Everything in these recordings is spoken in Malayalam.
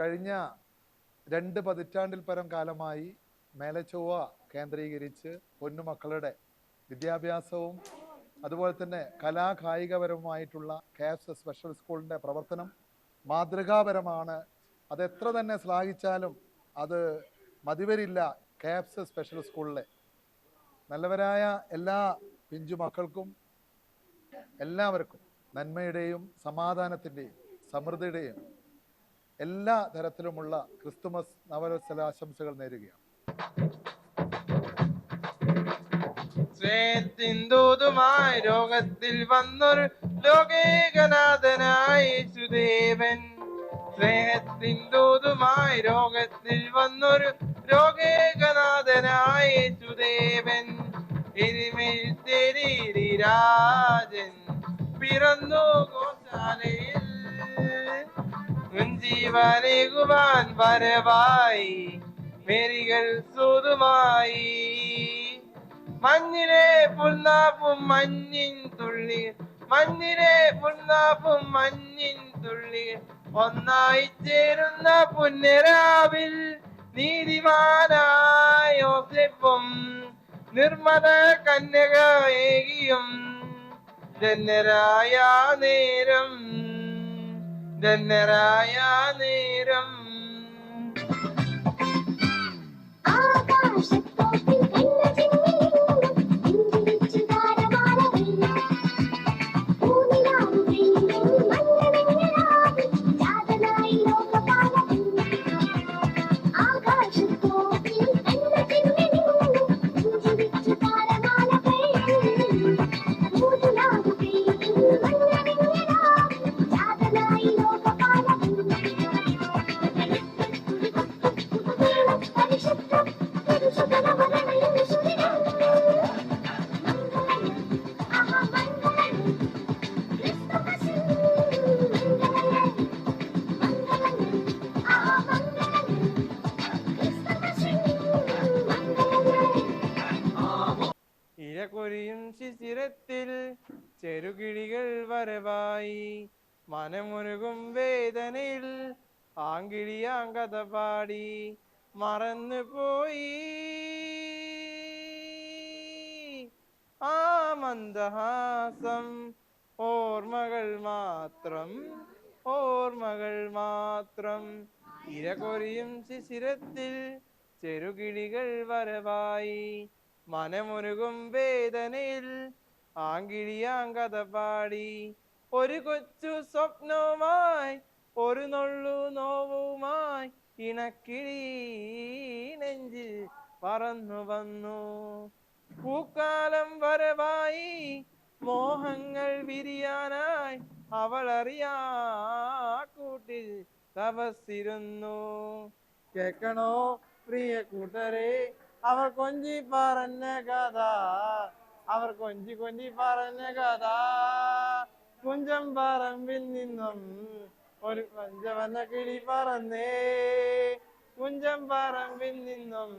കഴിഞ്ഞ രണ്ട് പതിറ്റാണ്ടിൽ പരം കാലമായി മേലച്ചൊവ്വ കേന്ദ്രീകരിച്ച് പൊന്നുമക്കളുടെ വിദ്യാഭ്യാസവും അതുപോലെ തന്നെ കലാകായികപരവുമായിട്ടുള്ള കെ എസ് സ്പെഷ്യൽ സ്കൂളിന്റെ പ്രവർത്തനം മാതൃകാപരമാണ്. അത് തന്നെ ശ്ലാഘിച്ചാലും അത് മതിവരില്ല കെ എഫ് സ്പെഷ്യൽ സ്കൂളിലെ. നല്ലവരായ എല്ലാ പിഞ്ചു മക്കൾക്കും എല്ലാവർക്കും നന്മയുടെയും സമാധാനത്തിന്റെയും സമൃദ്ധിയുടെയും എല്ലാ തരത്തിലുമുള്ള ക്രിസ്തുമസ് നവവത്സര ആശംസകൾ നേരുകയാണ്. സ്വേത്തിന്തൂതുമായി രോഗത്തിൽ വന്നൊരു ലോകേകനാഥനായ യേശുദേവൻ. സ്നേഹത്തിന്തൂതുമായി രോഗത്തിൽ വന്നൊരു ലോകേകനാഥനായ യേശുദേവൻ. എരിമേൽ രാജൻ. പിറന്നു ഗോശാലയിൽ ജീവനേകുവാൻ വരവായി. മേരികൾ സൂതുമായി. മഞ്ഞിലെ പുന്നാപ്പും മഞ്ഞിൻ തുള്ളി. മഞ്ഞിലെ പുന്നാപ്പും മഞ്ഞിൻ തുള്ളി. ഒന്നായി ചേരുന്ന പുന്നരാവിൽ നീതിമാനായ യോസെപ്പും നിർമ്മല കന്യക ഏകിയും. ധന്യരായ നേരം ധന്യരായ നേരം വരവായി. മനമുരുകും വേദനയിൽ ആങ്കിളിയാങ്കഥ പാടി. മറന്നു പോയി ആ മന്ദഹാസം ഓർമ്മകൾ മാത്രം ഓർമ്മകൾ മാത്രം. ഇരകൊരിയും ശിശിരത്തിൽ ചെറുകിളികൾ വരവായി. മനമുരുകും വേദനയിൽ ആങ്കിളിയാങ്കഥ പാടി. ഒരു കൊച്ചു സ്വപ്നവുമായി ഒരു നൊള്ളു നോവുമായി ഇണക്കിഴി നെഞ്ചിൽ പറന്നു വന്നു. പൂക്കാലം വരവായി മോഹങ്ങൾ വിരിയാനായി അവളറിയാ കൂട്ടിൽ തപസ്സിരുന്നു. കേക്കണോ പ്രിയ കൂട്ടരെ അവർ കൊഞ്ചി പറഞ്ഞ കഥ അവർ കൊഞ്ചി കൊഞ്ചി പറഞ്ഞ കഥ. കുഞ്ചം പറമ്പിൽ നിന്നും ഒരു പഞ്ചവന കിളി പറന്നേ. കുഞ്ചം പറമ്പിൽ നിന്നും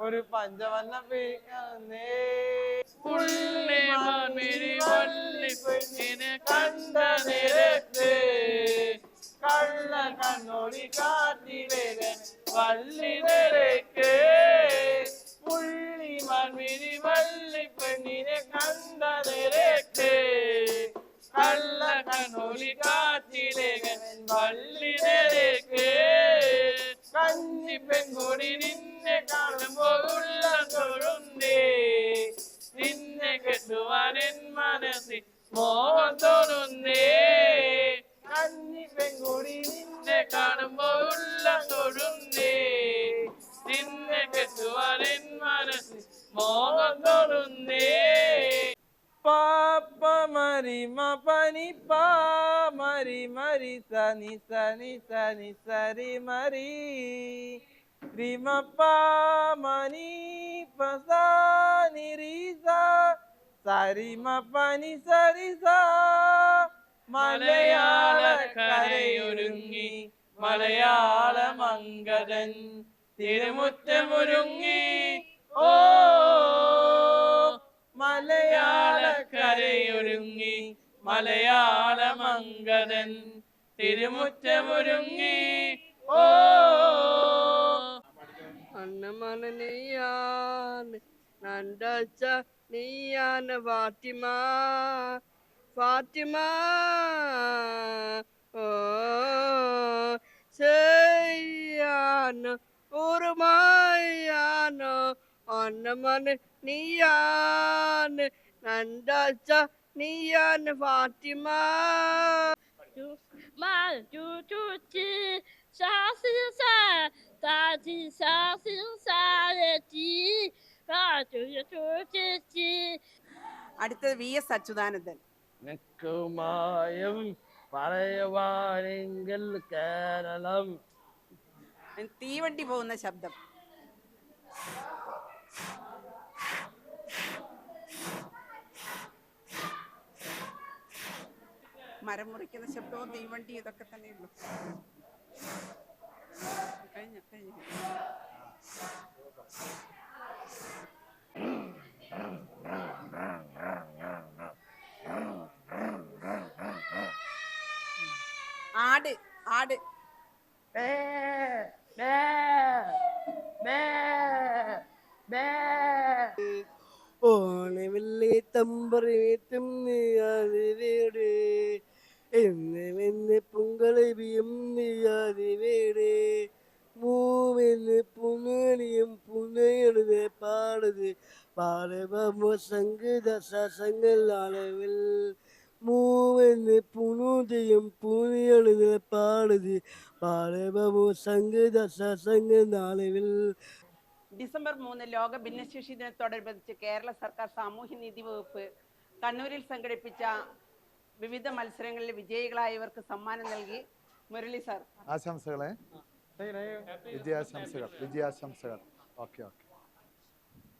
ഒരു പഞ്ചവന്ന പറന്നേ വള്ളി നിരക്ക് പെൺകുടി നിന്നെ കാണുമ്പോൾ തൊഴുന്നേ നിന്നെ കെട്ടുവാൻ എൻ മനസ്സിൽ മോഹം തോന്നുന്നേ കന്നി പെൺകുടി നിന്നെ കാണുമ്പോൾ തൊഴുന്നേ നിന്നെ കെട്ടുവാൻ എൻ മനസ്സിൽ മോഹം തോന്നുന്നേ പാപ്പ മരിമ പനി പാ മരി മരി സനി സനി സനി സരി മരി. റിമ പാ മനി രീസ സരിമ പനി സരിസ. മലയാള മലയാള മംഗതൻ തിരുമുറ്റമൊരുങ്ങി ഓ കരയൊരുങ്ങി മലയാള മംഗതൻ തിരുമുറ്റമൊരുങ്ങി. ഓ. അന്നമന നീയാണ് നണ്ടച്ച നീയാണ് ഫാത്തിമ ഫാത്തിമ ഓ. ചെയ്യാനോ ഓർമ്മയാനോ അന്നമന രണ്ടാഴ്ച Fathima. mal du du ti sa si sa ta ti sa si sa le ti du du ti ti അടുത്തത് വി എസ് അച്യുതാനന്ദൻ. നിൽക്കുമായും പറയുവാനെങ്കിൽ കേരളം. തീവണ്ടി പോകുന്ന ശബ്ദം. മരം മുറിക്കുന്ന ശബ്ദവും തീവണ്ടി ഇതൊക്കെ തന്നെയുള്ളൂ. കഴിഞ്ഞു കഴിഞ്ഞു. ആട് ആട്. ബേ ബേ ബേ ബേ. ഓണമില്ലേ തമ്പറിവേറ്റും നീയാതിവേട് എന്നുമെന്ന് പുങ്കളവിയും നീയാതിവേടേ മൂമെന്ന് പുനലിയും പുനയണത് പാടത്. പാടവ സംഗീത സസങ്ങളാണവിൽ മൂവെന്ന് പുനുതയും പുനിയണത് പാടത്. പാടവ സംഗീത സസങ്ങളാണവിൽ ഡിസംബർ മൂന്ന് ലോക ഭിന്നശേഷി ദിനത്തോടനുബന്ധിച്ച് കേരള സർക്കാർ സാമൂഹ്യനീതി വകുപ്പ് കണ്ണൂരിൽ സംഘടിപ്പിച്ച വിവിധ മത്സരങ്ങളിൽ വിജയികളായവർക്ക് സമ്മാനം നൽകി. മുരളി സാർ. ആശംസകളെ. വിജയാശംസകൾ വിജയാശംസകൾ. Okay okay.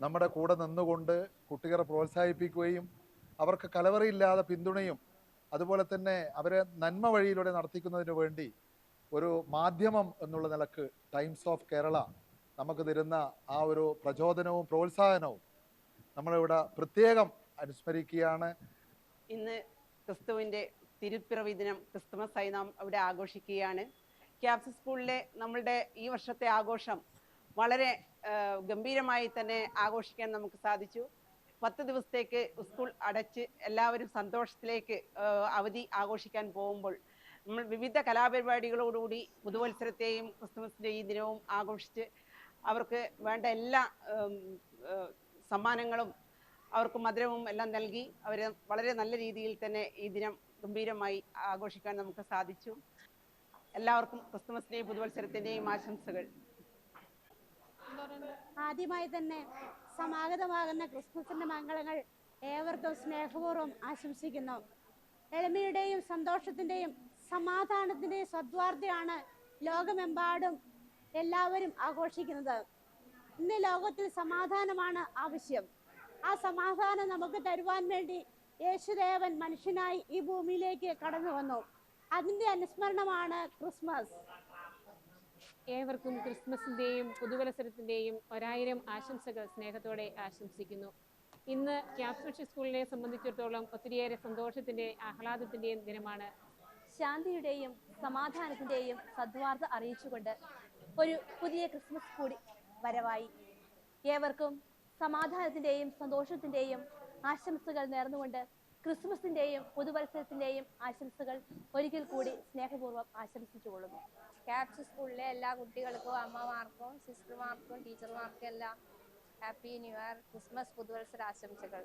നമ്മുടെ കൂടെ നിന്നുകൊണ്ട് കുട്ടികളെ പ്രോത്സാഹിപ്പിക്കുകയും അവർക്ക് കലവറയില്ലാതെ പിന്തുണയും അതുപോലെ തന്നെ അവരെ നന്മ വഴിയിലൂടെ നടത്തിക്കുന്നതിന് വേണ്ടി ഒരു മാധ്യമം എന്നുള്ള നിലയ്ക്ക് ടൈംസ് ഓഫ് കേരള നമുക്ക് തരുന്ന ആ ഒരു പ്രചോദനവും പ്രോത്സാഹനവും നമ്മളിവിടെ പ്രത്യേകം അനുസ്മരിക്കുകയാണ്. ഇന്ന് ക്രിസ്തുവിന്റെ തിരുപ്പിറവി ദിനം ക്രിസ്തുമസ് ആയി നാം അവിടെ ആഘോഷിക്കുകയാണ്. ക്യാപ്സ് സ്കൂളിലെ നമ്മളുടെ ഈ വർഷത്തെ ആഘോഷം വളരെ ഗംഭീരമായി തന്നെ ആഘോഷിക്കാൻ നമുക്ക് സാധിച്ചു. പത്ത് ദിവസത്തേക്ക് സ്കൂൾ അടച്ച് എല്ലാവരും സന്തോഷത്തിലേക്ക് അവധി ആഘോഷിക്കാൻ പോകുമ്പോൾ നമ്മൾ വിവിധ കലാപരിപാടികളോടുകൂടി പുതുവത്സരത്തെയും ക്രിസ്തുമസിന്റെ ഈ ദിനവും ആഘോഷിച്ച് അവർക്ക് വേണ്ട എല്ലാ സമ്മാനങ്ങളും അവർക്ക് മധുരവും എല്ലാം നൽകി അവരെ വളരെ നല്ല രീതിയിൽ തന്നെ ഈ ദിനം ഗംഭീരമായി ആഘോഷിക്കാൻ നമുക്ക് സാധിച്ചു. എല്ലാവർക്കും ക്രിസ്തുമസിന്റെയും പുതുവത്സരത്തിന്റെയും ആശംസകൾ. ആദ്യമായി തന്നെ സമാഗതമാകുന്ന ക്രിസ്മസിന്റെ മംഗളങ്ങൾ ഏവർക്കും സ്നേഹപൂർവം ആശംസിക്കുന്നു. എളിമയുടെയും സന്തോഷത്തിന്റെയും സമാധാനത്തിന്റെയും സദ്വാർത്തയാണ് ലോകമെമ്പാടും എല്ലാവരും ആഘോഷിക്കുന്നത്. ഇന്ന് ലോകത്തിൽ സമാധാനമാണ് ആവശ്യം. ആ സമാധാനം നമുക്ക് തരുവാൻ വേണ്ടി യേശുദേവൻ മനുഷ്യനായി ഈ ഭൂമിയിലേക്ക് കടന്നു വന്നു. അതിന്റെ അനുസ്മരണമാണ് ക്രിസ്മസ്. ഏവർക്കും ക്രിസ്മസിന്റെയും പുതുവത്സരത്തിന്റെയും ഒരായിരം ആശംസകൾ സ്നേഹത്തോടെ ആശംസിക്കുന്നു. ഇന്ന് ക്യാപ്സ് സ്കൂളിനെ സംബന്ധിച്ചിടത്തോളം ഒത്തിരിയേറെ സന്തോഷത്തിന്റെ ആഹ്ലാദത്തിന്റെയും ദിനമാണ്. ശാന്തിയുടെയും സമാധാനത്തിന്റെയും സദ്വാർത്ത അറിയിച്ചുകൊണ്ട് ഒരു പുതിയ ക്രിസ്മസ് കൂടി വരവായി. ഏവർക്കും സമാധാനത്തിന്റെയും സന്തോഷത്തിന്റെയും ആശംസകൾ നേർന്നുകൊണ്ട് ക്രിസ്മസിന്റെയും പുതുവത്സരത്തിന്റെയും ആശംസകൾ ഒരിക്കൽ കൂടി സ്നേഹപൂർവം ആശംസിച്ചുകൊള്ളുന്നു. ക്യാപ്സ് സ്കൂളിലെ എല്ലാ കുട്ടികൾക്കും അമ്മമാർക്കും സിസ്റ്റർമാർക്കും ടീച്ചർമാർക്കും എല്ലാം ഹാപ്പി ന്യൂ ഇയർ ക്രിസ്മസ് പുതുവത്സര ആശംസകൾ.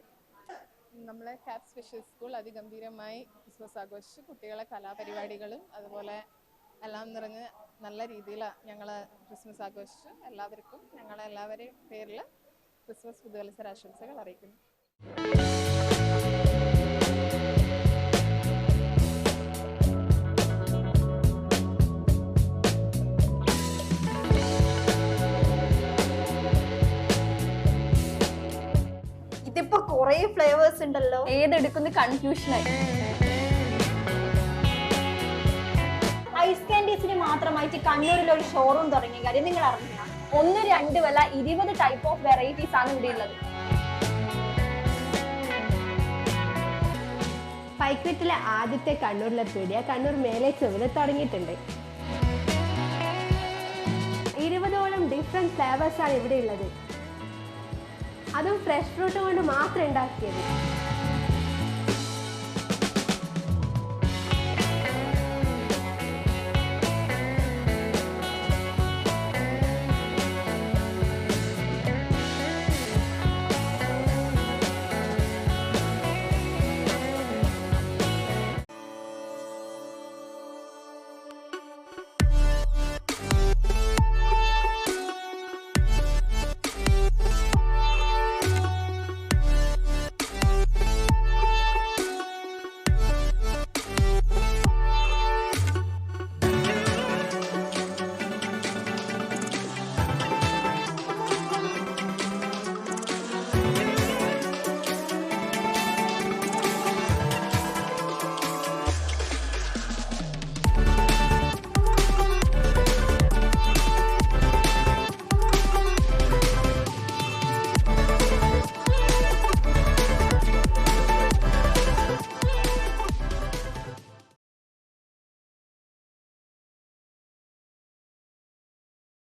നമ്മളെ ക്യാപ് സ്പെഷ്യൽ സ്കൂൾ അതിഗംഭീരമായി ക്രിസ്മസ് ആഘോഷിച്ചു കുട്ടികളെ കലാപരിപാടികളും അതുപോലെ എല്ലാം നിറഞ്ഞ് നല്ല രീതിയിൽ ഞങ്ങൾ ക്രിസ്മസ് ആഘോഷിച്ചു. എല്ലാവർക്കും ഞങ്ങളെല്ലാവരെയും പേരിൽ ക്രിസ്മസ് പുതുവത്സര ആശംസകൾ അറിയിക്കുന്നു. ഇതിപ്പോ കുറെ ഫ്ലേവേഴ്സ് ഉണ്ടല്ലോ. ഏതെടുക്കുന്ന? കൺഫ്യൂഷനായി ഐസ് കാൻഡീസിന് മാത്രമായിട്ട് കണ്ണൂരിൽ ഒരു ഷോറൂം തുടങ്ങിയ കാര്യം നിങ്ങൾ അറിഞ്ഞില്ല ഒന്ന് രണ്ട് വല്ല ഇരുപത് ടൈപ്പ് ഓഫ് വെറൈറ്റീസ് ആണ് ഇവിടെ ഉള്ളത്. പൈക്രിറ്റിലെ ആദ്യത്തെ കണ്ണൂരിലെ പീടിയ കണ്ണൂർ മേലെ ചുവന്ന് തുടങ്ങിയിട്ടുണ്ട്. ഇരുപതോളം ഡിഫറെന്റ് ഫ്ലേവേഴ്സ് ആണ് ഇവിടെ ഉള്ളത്. അതും ഫ്രഷ് ഫ്രൂട്ട് കൊണ്ട് മാത്രം ഉണ്ടാക്കിയത്.